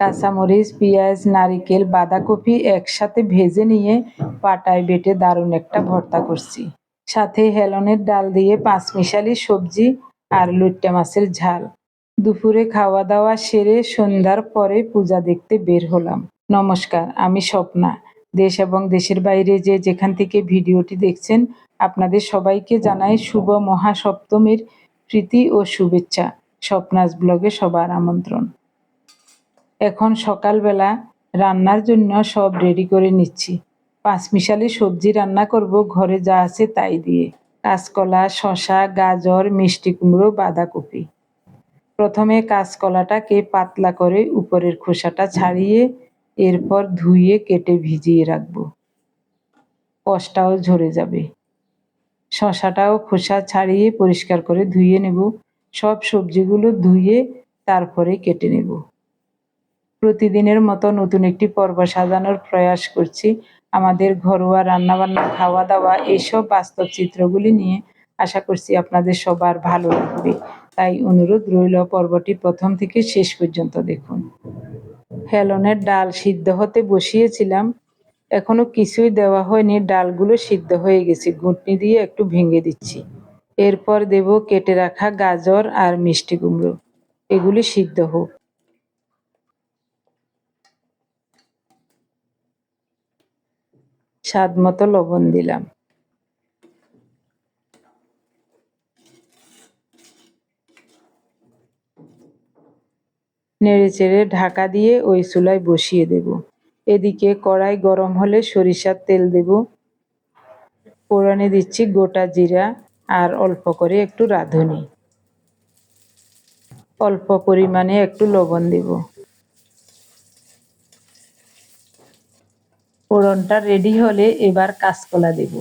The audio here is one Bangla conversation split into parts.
কাঁচামরিচ, পেঁয়াজ, নারিকেল, বাঁধাকপি একসাথে ভেজে নিয়ে পাটায় বেটে দারুণ একটা ভর্তা করছি। সাথে হেলনের ডাল দিয়ে পাঁচমিশালি সবজি আর লুট্টা মাছের ঝাল। দুপুরে খাওয়া দাওয়া সেরে সন্ধ্যার পরে পূজা দেখতে বের হলাম। নমস্কার, আমি স্বপ্না। দেশ এবং দেশের বাইরে যে যেখান থেকে ভিডিওটি দেখছেন, আপনাদের সবাইকে জানাই শুভ মহাসপ্তমীর প্রীতি ও শুভেচ্ছা। স্বপ্নাস ব্লগে সবার আমন্ত্রণ। এখন সকালবেলা রান্নার জন্য সব রেডি করে নিচ্ছি। পাঁচমিশালি সবজি রান্না করব, ঘরে যা আছে তাই দিয়ে। কাঁচকলা শশা গাজর, মিষ্টি কুমড়ো, বাঁধাকপি। প্রথমে কাঁচকলাটাকে পাতলা করে উপরের খোসাটা ছাড়িয়ে এরপর ধুয়ে কেটে ভিজিয়ে রাখব। কষটাও ঝরে যাবে। শশাটাও খোসা ছাড়িয়ে পরিষ্কার করে ধুয়ে নেব। সব সবজিগুলো ধুয়ে তারপরে কেটে নেব। প্রতিদিনের মতো নতুন একটি পর্ব সাজানোর প্রয়াস করছি। আমাদের ঘরোয়া রান্নাবান্না খাওয়া দাওয়া এইসব বাস্তব চিত্রগুলি নিয়ে আশা করছি আপনাদের সবার ভালো লাগবে। তাই অনুরোধ রইল পর্বটি প্রথম থেকে শেষ পর্যন্ত দেখুন। হেলনের ডাল সিদ্ধ হতে বসিয়েছিলাম। এখনও কিছুই দেওয়া হয়নি, ডালগুলো সিদ্ধ হয়ে গেছে। গুঁটনি দিয়ে একটু ভেঙে দিচ্ছি। এরপর দেব কেটে রাখা গাজর আর মিষ্টি কুমড়ো। এগুলি সিদ্ধ হোক। স্বাদ মতো লবণ দিলাম। নেড়ে চেড়ে ঢাকা দিয়ে ওই চুলায় বসিয়ে দেব। এদিকে কড়াই গরম হলে সরিষার তেল দেব। পোড়ানে দিচ্ছি গোটা জিরা আর অল্প করে একটু রাঁধুনি। অল্প পরিমাণে একটু লবণ দেব। ফোড়নটা রেডি হলে এবার কাঁচকলা দেব।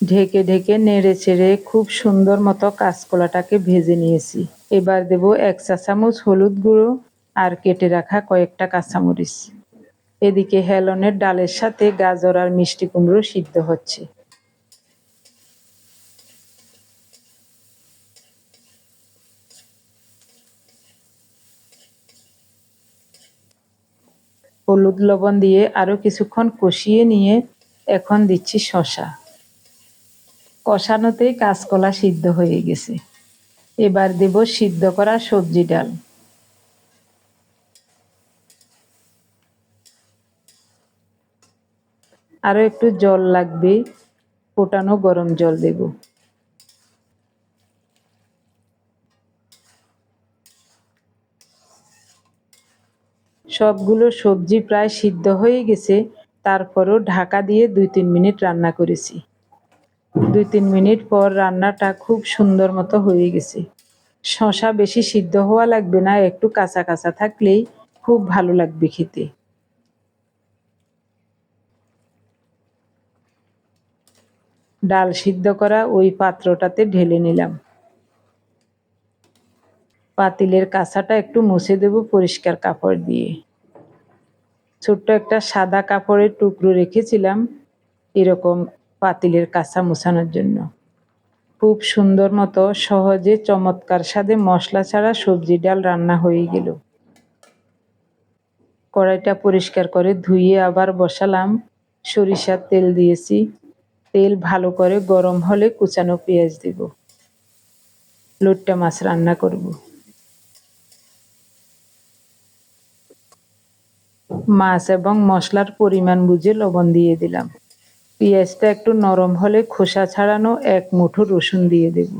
ঢেকে ঢেকে নেড়ে চেড়ে খুব সুন্দর মতো কাঁচকলাটাকে ভেজে নিয়েছি। এবার দেব এক চা চামচ হলুদ গুঁড়ো আর কেটে রাখা কয়েকটা কাঁচামরিচ। এদিকে হেলনের ডালের সাথে গাজর আর মিষ্টি কুমড়ো সিদ্ধ হচ্ছে। হলুদ লবণ দিয়ে আরও কিছুক্ষণ কষিয়ে নিয়ে এখন দিচ্ছি শশা কষানোতেই কাঁচকলা সিদ্ধ হয়ে গেছে। এবার দেব সিদ্ধ করা সবজি ডাল। আরও একটু জল লাগবে, ফোটানো গরম জল দেব। সবগুলো সবজি প্রায় সিদ্ধ হয়ে গেছে, তারপরও ঢাকা দিয়ে দুই তিন মিনিট রান্না করেছি। দুই তিন মিনিট পর রান্নাটা খুব সুন্দর মতো হয়ে গেছে। শশা বেশি সিদ্ধ হওয়া লাগবে না, একটু কাঁচা কাঁচা থাকলেই খুব ভালো লাগবে খেতে। ডাল সিদ্ধ করা ওই পাত্রটাতে ঢেলে নিলাম। পাতিলের কাঁচাটা একটু মুছে দেব পরিষ্কার কাপড় দিয়ে। ছোট্ট একটা সাদা কাপড়ের টুকরো রেখেছিলাম এরকম পাতিলের কাঁচা মুছানোর জন্য। খুব সুন্দর মতো সহজে চমৎকার স্বাদে মশলা ছাড়া সবজি ডাল রান্না হয়ে গেল। কড়াইটা পরিষ্কার করে ধুয়ে আবার বসালাম। সরিষার তেল দিয়েছি তেল ভালো করে গরম হলে কুচানো পেঁয়াজ দেব। লোটটা মাছ রান্না করব। মাছ এবং মশলার পরিমাণ বুঝে লবণ দিয়ে দিলাম। পেঁয়াজটা একটু নরম হলে খোসা ছাড়ানো এক মুঠো রসুন দিয়ে দেব।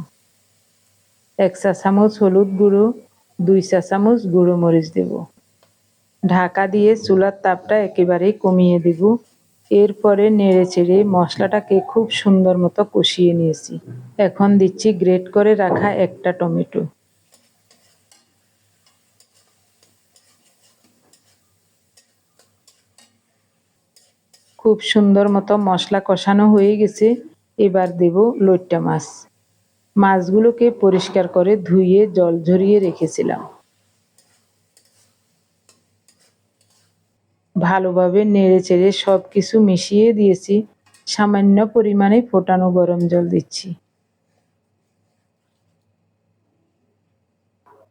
এক চা চামচ হলুদ গুঁড়ো, দুই চা চামচ গুঁড়ো মরিচ দেব। ঢাকা দিয়ে চুলার তাপটা একেবারেই কমিয়ে দেব। এরপরে নেড়ে চেড়ে মশলাটাকে খুব সুন্দর মতো কষিয়ে নিয়েছি। এখন দিচ্ছি গ্রেট করে রাখা একটা টমেটো। খুব সুন্দর মতো মশলা কষানো হয়ে গেছে। এবার দেব লইট্টা মাছ। মাছগুলোকে পরিষ্কার করে ধুয়ে জল ঝরিয়ে রেখেছিলাম। ভালোভাবে নেড়ে চেড়ে সব কিছু মিশিয়ে দিয়েছি। সামান্য পরিমাণে ফোটানো গরম জল দিচ্ছি।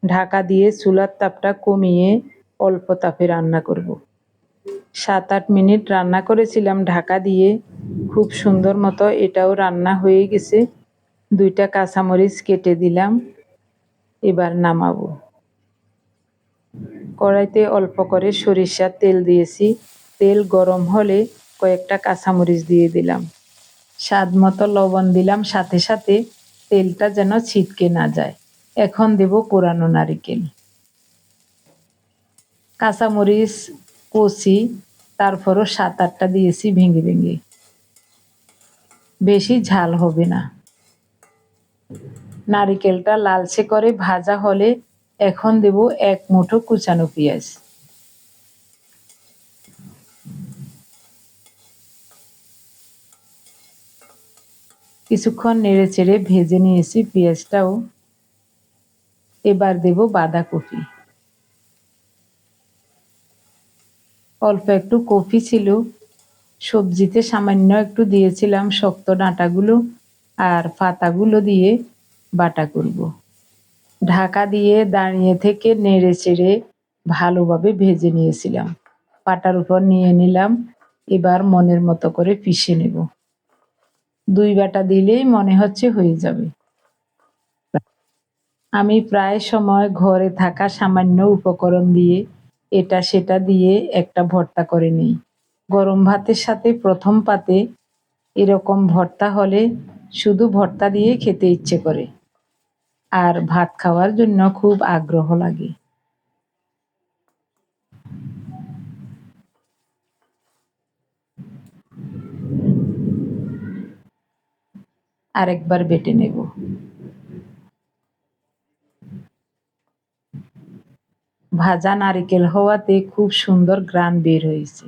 ঢাকা দিয়ে চুলার তাপটা কমিয়ে অল্প তাপে রান্না করব। সাত আট মিনিট রান্না করেছিলাম ঢাকা দিয়ে। খুব সুন্দর মতো এটাও রান্না হয়ে গেছে। দুইটা কাঁচামরিচ কেটে দিলাম। এবার নামাবো। কড়াইতে অল্প করে সরিষার তেল দিয়েছি। তেল গরম হলে কয়েকটা কাঁচামরিচ দিয়ে দিলাম। স্বাদ মতো লবণ দিলাম, সাথে সাথে তেলটা যেন ছিটকে না যায়। এখন দেব কোরানো নারিকেল। কাঁচামরিচ কচি তারপরও সাত আটটা দিয়েছি ভেঙে ভেঙে। বেশি ঝাল হবে না। নারিকেলটা লালচে করে ভাজা হলে এখন দেব এক মুঠো কুচানো পেঁয়াজ। কিছুক্ষণ নেড়ে চেড়ে ভেজে নিয়েছি পেঁয়াজটাও। এবার দেব বাঁধাকপি। অল্প একটু কফি ছিল, সবজিতে সামান্য একটু দিয়েছিলাম শক্ত ডাঁটাগুলো আর পাতাগুলো দিয়ে বাটা করব। ঢাকা দিয়ে দাঁড়িয়ে থেকে নেড়ে চেড়ে ভালোভাবে ভেজে নিয়েছিলাম। পাটার উপর নিয়ে নিলাম, এবার মনের মতো করে পিষে নেব। দুই বাটা দিলেই মনে হচ্ছে হয়ে যাবে। আমি প্রায় সময় ঘরে থাকা সামান্য উপকরণ দিয়ে এটা সেটা দিয়ে একটা ভর্তা করে নিই। গরম ভাতের সাথে প্রথম পাতে এরকম ভর্তা হলে শুধু ভর্তা দিয়ে খেতে ইচ্ছে করে। আর ভাত খাওয়ার জন্য খুব আগ্রহ লাগে। আরেকবার বেটে নেব। ভাজা নারিকেল হওয়াতে খুব সুন্দর গ্রান বের হয়েছে।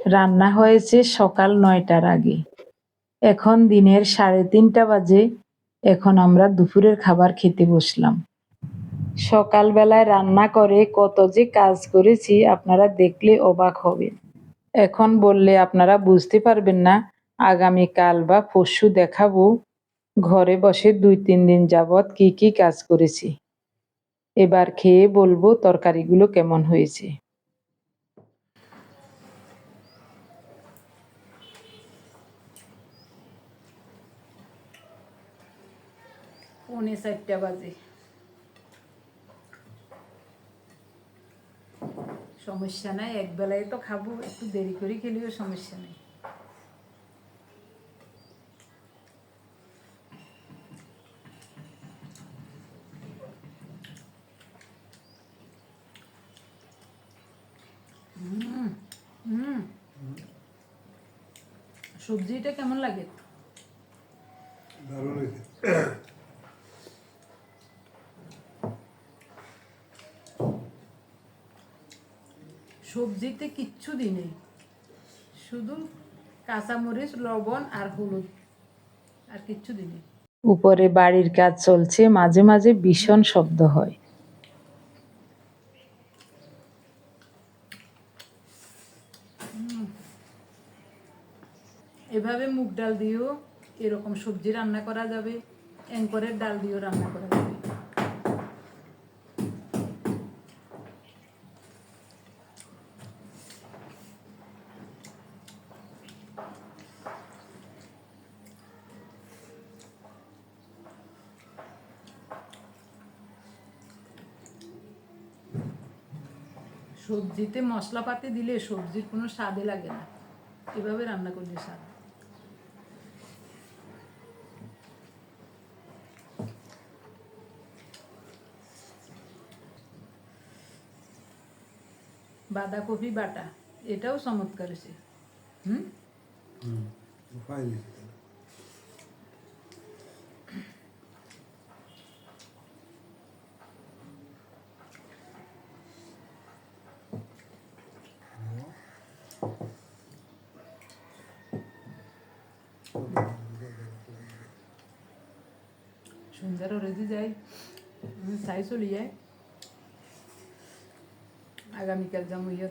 রান্না হয়েছে সকাল নয়টার আগে। এখন দিনের সাড়ে তিনটা বাজে, এখন আমরা দুপুরের খাবার খেতে বসলাম। সকালবেলায় রান্না করে কত যে কাজ করেছি, আপনারা দেখলে অবাক হবেন। এখন বললে আপনারা বুঝতে পারবেন না আগামীকাল বা পরশু দেখাবো, ঘরে বসে দুই তিন দিন যাবৎ কি কি কাজ করেছি। এবার খেয়ে বলব তরকারিগুলো কেমন হয়েছে। পৌনে চারটা বাজে। সমস্যা নাই, এক বেলায় তো খাব, একটু দেরি করে খেলেও সমস্যা নেই। সবজিটা কেমন লাগে? দারুণ হয়েছে। সবজিতে কিচ্ছু দিই নেই। শুধু কাঁচামরিচ লবণ আর হলুদ আর কিচ্ছু দিই নেই। উপরে বাড়ির কাজ চলছে মাঝে মাঝে ভীষণ শব্দ হয়। এভাবে মুগ ডাল দিয়েও এরকম সবজি রান্না করা যাবে অ্যাঙ্করের ডাল দিয়েও রান্না করা যাবে। সবজিতে মশলাপাতি দিলে সবজির কোনো স্বাদে লাগে না। এভাবে রান্না করলে স্বাদ। বাঁধাকপি বাটা, এটাও চমৎকার আছে হুম? হুম উপায় নেই সন্ধ্যার রেডি যাই চাই চলি যায় আগামীকাল যাব ইয়ে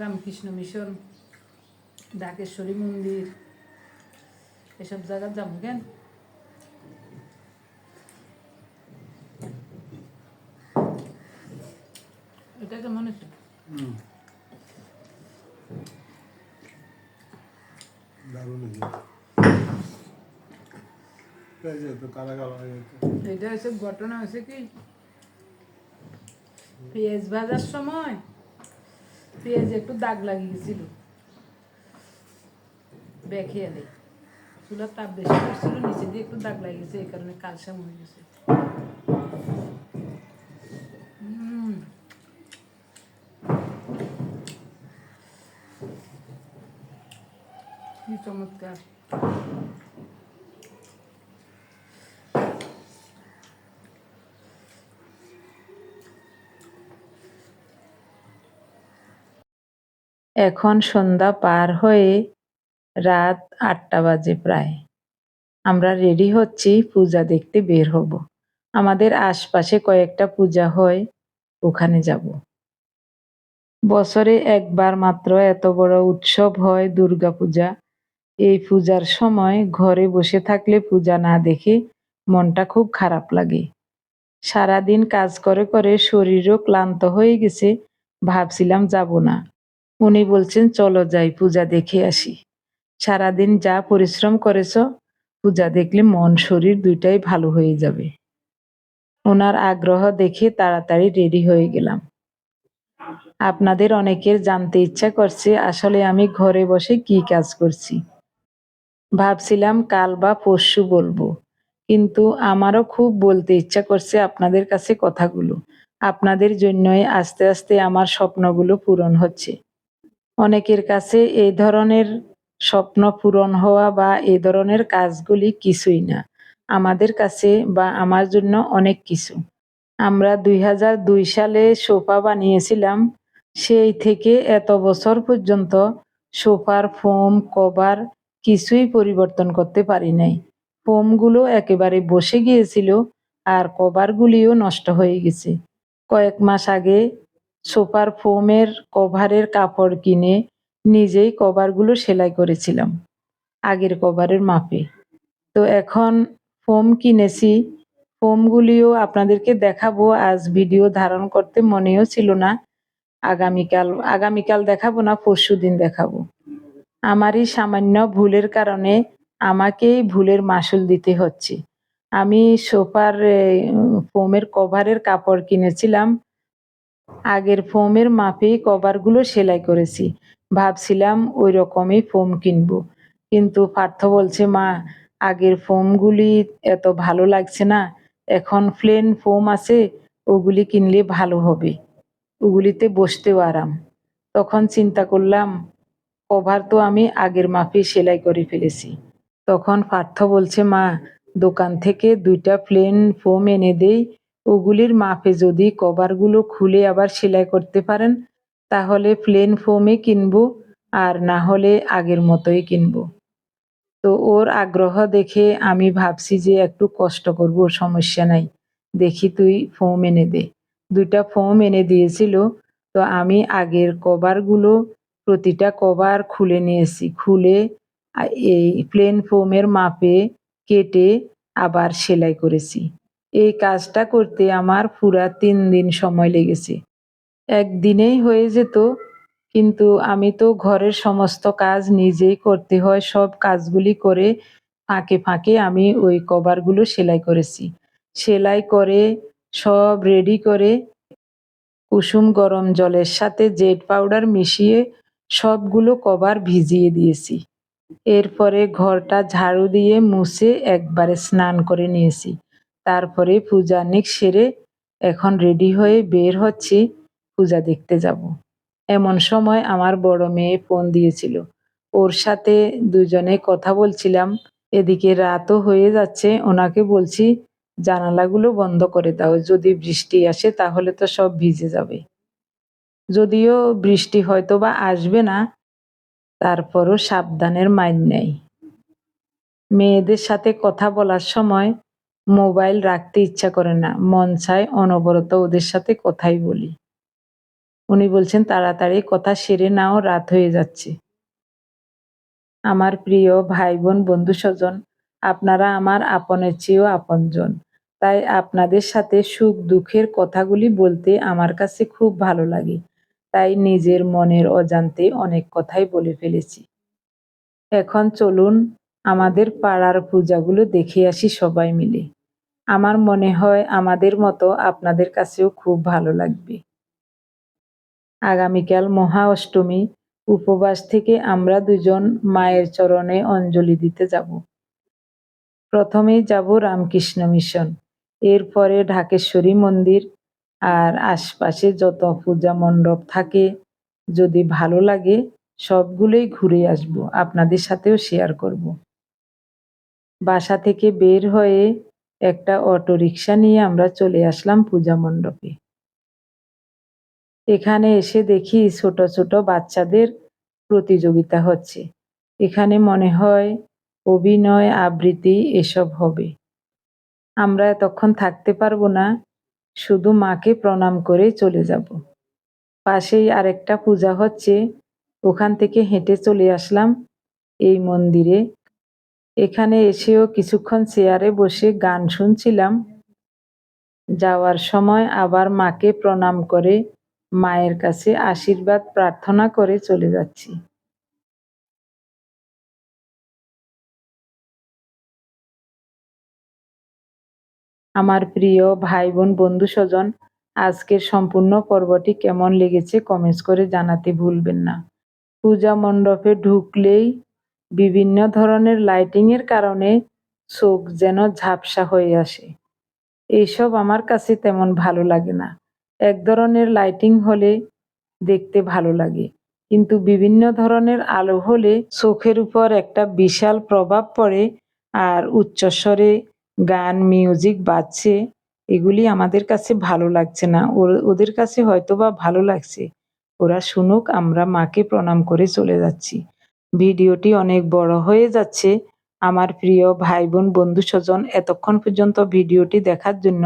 রামকৃষ্ণ মিশন, ডাকেশ্বরী মন্দির, এসব জায়গা যাব কেন? এটা কেমন হচ্ছে হুম দারুণ হয়েছে এই যে তো কালা কালা হয়ে গেছে এটা হচ্ছে ঘটনা হয়েছে কি? পেঁয়াজ ভাজার সময় পেঁয়াজ একটু দাগ লাগিয়ে গেছিল বেঁকে এলে চুলার তাপ বেশি করছিল নিচে দিয়ে একটু দাগ লাগিয়ে গেছে এই কারণে কালসাম হয়ে গেছে। কি চমৎকার। এখন সন্ধ্যা পার হয়ে রাত আটটা বাজে প্রায়। আমরা রেডি হচ্ছি, পূজা দেখতে বের হব। আমাদের আশপাশে কয়েকটা পূজা হয়, ওখানে যাব। বছরে একবার মাত্র এত বড় উৎসব হয় দুর্গা পূজা এই পূজার সময় ঘরে বসে থাকলে পূজা না দেখে মনটা খুব খারাপ লাগে। সারাদিন কাজ করে করে শরীরও ক্লান্ত হয়ে গেছে, ভাবছিলাম যাব না। উনি বলছেন, চলো যাই, পূজা দেখে আসি। সারাদিন যা পরিশ্রম করেছ, পূজা দেখলে মন, শরীর দুইটাই ভালো হয়ে যাবে। ওনার আগ্রহ দেখে তাড়াতাড়ি রেডি হয়ে গেলাম। আপনাদের অনেকের জানতে ইচ্ছা করছে, আসলে আমি ঘরে বসে কি কাজ করছি। ভাবছিলাম, কাল বা পরশু বলব। কিন্তু আমারও খুব বলতে ইচ্ছা করছে আপনাদের কাছে কথাগুলো। আপনাদের জন্যই আস্তে আস্তে আমার স্বপ্নগুলো পূরণ হচ্ছে। অনেকের কাছে এই ধরনের স্বপ্ন পূরণ হওয়া বা এই ধরনের কাজগুলি কিছুই না। আমাদের কাছে বা আমার জন্য অনেক কিছু। আমরা দুই হাজার দুই সালে সোফা বানিয়েছিলাম। সেই থেকে এত বছর পর্যন্ত সোফার ফোম, কভার কিছুই পরিবর্তন করতে পারি নাই। ফোমগুলো একেবারে বসে গিয়েছিল আর কভারগুলিও নষ্ট হয়ে গেছে। কয়েক মাস আগে সোফার ফোমের কভারের কাপড় কিনে নিজেই কভারগুলো সেলাই করেছিলাম, আগের কভারের মাপে। তো এখন ফোম কিনেছি। ফোমগুলিও আপনাদেরকে দেখাবো, আজ ভিডিও ধারণ করতে মনেও ছিল না। আগামীকাল আগামীকাল দেখাবো না, পরশু দিন দেখাবো। আমারই সামান্য ভুলের কারণে আমাকেই ভুলের মাসুল দিতে হচ্ছে। আমি সোফার ফোমের কভারের কাপড় কিনেছিলাম আগের ফোমের মাপেই কভারগুলো সেলাই করেছি। ভাবছিলাম ওই রকমই ফোম কিনবো। কিন্তু পার্থ বলছে, মা, আগের ফোমগুলি এত ভালো লাগছে না। এখন প্লেন ফোম আছে, ওগুলি কিনলে ভালো হবে। ওগুলিতে বসতেও আরাম। তখন চিন্তা করলাম, কভার তো আমি আগের মাপে সেলাই করে ফেলেছি। তখন পার্থ বলছে, মা, দোকান থেকে দুইটা প্লেন ফোম এনে দেই ওগুলির মাপে যদি কভারগুলো খুলে আবার সেলাই করতে পারেন, তাহলে প্লেন ফোমে কিনবো আর না হলে আগের মতোই কিনবো। তো ওর আগ্রহ দেখে আমি ভাবছি যে একটু কষ্ট করব, সমস্যা নাই। দেখি তুই ফোম এনে দে। দুইটা ফোম এনে দিয়েছিল, তো আমি আগের কভারগুলো প্রতিটা কভার খুলে নিয়েছি। খুলে এই প্লেন ফোমের মাপে কেটে আবার সেলাই করেছি। এই কাজটা করতে আমার পুরা তিন দিন সময় লেগেছে। একদিনেই হয়ে যেত, কিন্তু আমি তো ঘরের সমস্ত কাজ নিজেই করতে হয়, সব কাজগুলি করে ফাঁকে ফাঁকে আমি ওই কভারগুলো সেলাই করেছি। সেলাই করে, সব রেডি করে, কুসুম গরম জলের সাথে জেড পাউডার মিশিয়ে সবগুলো কভার ভিজিয়ে দিয়েছি। এরপরে ঘরটা ঝাড়ু দিয়ে মুছে একবারে স্নান করে নিয়েছি। তারপরে পূজা নিক সেরে এখন রেডি হয়ে বের হচ্ছি, পূজা দেখতে যাব। এমন সময় আমার বড় মেয়ে ফোন দিয়েছিল। ওর সাথে দুজনে কথা বলছিলাম। এদিকে রাতও হয়ে যাচ্ছে, ওনাকে বলছি, জানালাগুলো বন্ধ করে দাও, যদি বৃষ্টি আসে তাহলে তো সব ভিজে যাবে। যদিও বৃষ্টি হয়তো বা আসবে না, তারপরও সাবধানের মাইন নেই। মেয়েদের সাথে কথা বলার সময় মোবাইল রাখতে ইচ্ছা করে না। মন চায় অনবরত ওদের সাথে কথাই বলি। উনি বলছেন, তাড়াতাড়ি কথা সেরে নাও, রাত হয়ে যাচ্ছে। আমার প্রিয় ভাই বোন বন্ধু স্বজন আপনারা আমার আপনের চেয়েও আপনজন। তাই আপনাদের সাথে সুখ দুঃখের কথাগুলি বলতে আমার কাছে খুব ভালো লাগে। তাই নিজের মনের অজান্তে অনেক কথাই বলে ফেলেছি। এখন চলুন আমাদের পাড়ার পূজাগুলো দেখে আসি সবাই মিলে। আমার মনে হয় আমাদের মতো আপনাদের কাছেও খুব ভালো লাগবে। আগামীকাল মহা অষ্টমী, উপবাস থেকে আমরা দুজন মায়ের চরণে অঞ্জলি দিতে যাব। প্রথমেই যাব রামকৃষ্ণ মিশন, এরপরে ঢাকেশ্বরী মন্দির আর আশপাশে যত পূজা মণ্ডপ থাকে, যদি ভালো লাগে সবগুলোই ঘুরে আসব, আপনাদের সাথেও শেয়ার করব। বাসা থেকে বের হয়ে একটা অটো রিক্সা নিয়ে আমরা চলে আসলাম পূজা মণ্ডপে। এখানে এসে দেখি ছোট ছোট বাচ্চাদের প্রতিযোগিতা হচ্ছে। এখানে মনে হয় অভিনয়, আবৃত্তি এসব হবে। আমরা এতক্ষণ থাকতে পারব না, শুধু মাকে প্রণাম করে চলে যাব। পাশেই আরেকটা পূজা হচ্ছে, ওখান থেকে হেঁটে চলে আসলাম এই মন্দিরে। এখানে এসেও কিছুক্ষণ চেয়ারে বসে গান শুনছিলাম। যাওয়ার সময় আবার মাকে প্রণাম করে মায়ের কাছে আশীর্বাদ প্রার্থনা করে চলে যাচ্ছি। আমার প্রিয় ভাই বোন বন্ধু স্বজন আজকের সম্পূর্ণ পর্বটি কেমন লেগেছে কমেন্টস করে জানাতে ভুলবেন না। পূজা মণ্ডপে ঢুকলেই বিভিন্ন ধরনের লাইটিংয়ের কারণে চোখ যেন ঝাপসা হয়ে আসে। এইসব আমার কাছে তেমন ভালো লাগে না। এক ধরনের লাইটিং হলে দেখতে ভালো লাগে, কিন্তু বিভিন্ন ধরনের আলো হলে চোখের উপর একটা বিশাল প্রভাব পড়ে আর উচ্চস্বরে গান মিউজিক বাজছে, এগুলি আমাদের কাছে ভালো লাগছে না। ওদের কাছে হয়তো বা ভালো লাগছে। ওরা শুনুক, আমরা মাকে প্রণাম করে চলে যাচ্ছি। ভিডিওটি অনেক বড় হয়ে যাচ্ছে। আমার প্রিয় ভাই বোন বন্ধু স্বজন, এতক্ষণ পর্যন্ত ভিডিওটি দেখার জন্য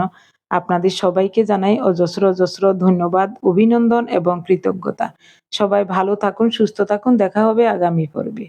আপনাদের সবাইকে জানাই অজস্র অজস্র ধন্যবাদ, অভিনন্দন এবং কৃতজ্ঞতা। সবাই ভালো থাকুন, সুস্থ থাকুন। দেখা হবে আগামী পর্বে।